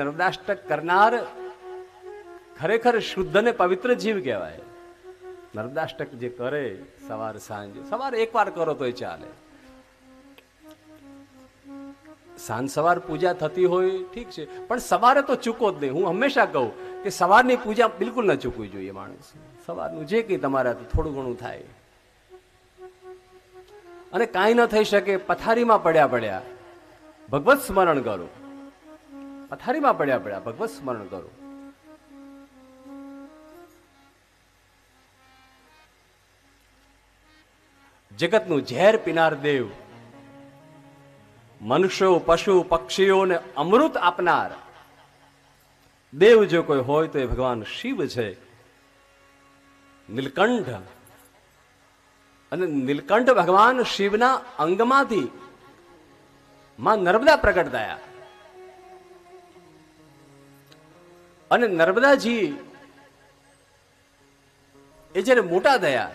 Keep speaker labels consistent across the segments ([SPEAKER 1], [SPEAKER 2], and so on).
[SPEAKER 1] નર્મદાષ્ટક કરનાર ખરેખર શુદ્ધ અને પવિત્ર જીવ કહેવાય નર્મદાષ્ટક જે કરે સવાર સાંજ સવારે એકવાર કરો તોય ચાલે સાંજ સવાર પૂજા થતી હોય ઠીક છે પણ સવારે તો ચૂકો જ નહીં હું હંમેશા કહું કે સવારની પૂજા બિલકુલ ન ચૂકવી જોઈએ માણસ સવારનું જે કંઈ તમારાથી થોડું ઘણું થાય અને કાંઈ ન થઈ શકે પથારીમાં પડ્યા પડ્યા ભગવત સ્મરણ કરો પથારીમાં પડ્યા પડ્યા. ભગવત સ્મરણ કરો. જગતનું ઝેર પીનાર દેવ, મનુષ્યો, પશુ, પક્ષીઓને અમૃત આપનાર. દેવ જો કોઈ હોય તો એ ભગવાન શિવ છે. નીલકંઠ અને નીલકંઠ ભગવાન શિવના અંગમાંથી માં નર્મદા પ્રગટ થયા. અને નર્મદાજી એ જ્યારે મોટા થયા,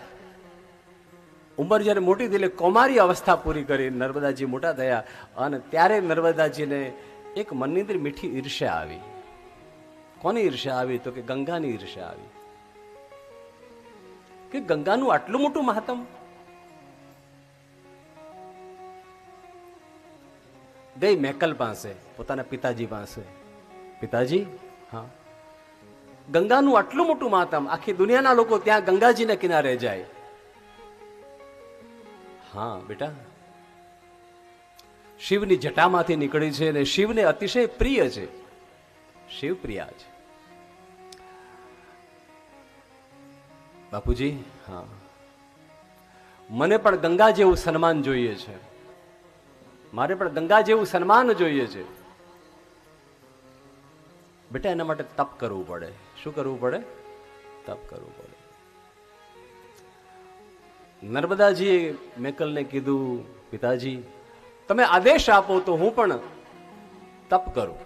[SPEAKER 1] ઉંમર જ્યારે મોટી થઈ એટલે કૌમારી અવસ્થા પૂરી કરી નર્મદાજી મોટા થયા અને ત્યારે નર્મદાજીને એક મનની અંદર મીઠી ઈર્ષ્યા આવી. કોની ઈર્ષ્યા આવી? તો કે ગંગાની ઈર્ષ્યા આવી. કે ગંગાનું આટલું મોટું મહાત્મ? ગઈ મેકલ પાસે, પોતાના પિતાજી પાસે. પિતાજી? હા. ગંગાનું આટલું મોટું માતમ આખી દુનિયાના લોકો ત્યાં ગંગાજીના કિનારે જાય. હા, બેટા. શિવની જટામાંથી નીકળી છે અને શિવને અતિશય પ્રિય છે. શિવ પ્રિયા છે. બાપુજી, હા. મને પણ ગંગા જેવું સન્માન જોઈએ છે. મારે પણ ગંગા જેવું સન્માન જોઈએ છે. બેટા, એના માટે તપ કરવું પડે. શું કરવું પડે? તપ કરવું પડે. નર્મદાજીએ મેકલને કીધું, પિતાજી, તમે આદેશ આપો તો હું પણ તપ કરું.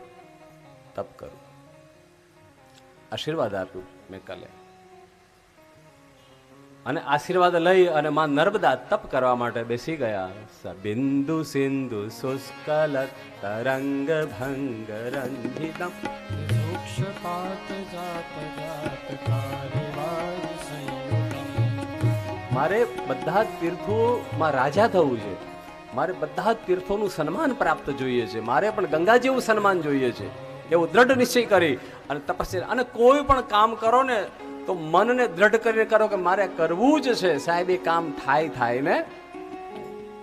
[SPEAKER 1] તપ કરું. આશીર્વાદ આપ્યું મેકલે. અને આશીર્વાદ લઈ અને માં નર્મદા તપ કરવા માટે બેસી ગયા. બિંદુ સિંધુ શુષ્કલ તરંગ ભંગ રંજિતમ.
[SPEAKER 2] વૃક્ષપાત જાત જાત
[SPEAKER 1] મારે બધા જ તીર્થોમાં રાજા થવું છે. મારે બધા જ તીર્થોનું સન્માન પ્રાપ્ત જોઈએ છે. મારે પણ ગંગા જેવું સન્માન જોઈએ છે. એવો દ્રઢ નિશ્ચય કરી અને તપસ્યા અને કોઈ પણ કામ કરો ને તો મનને દ્રઢ કરીને કરો કે મારે કરવું જ છે. સાહેબ, એ કામ થાય થાય ને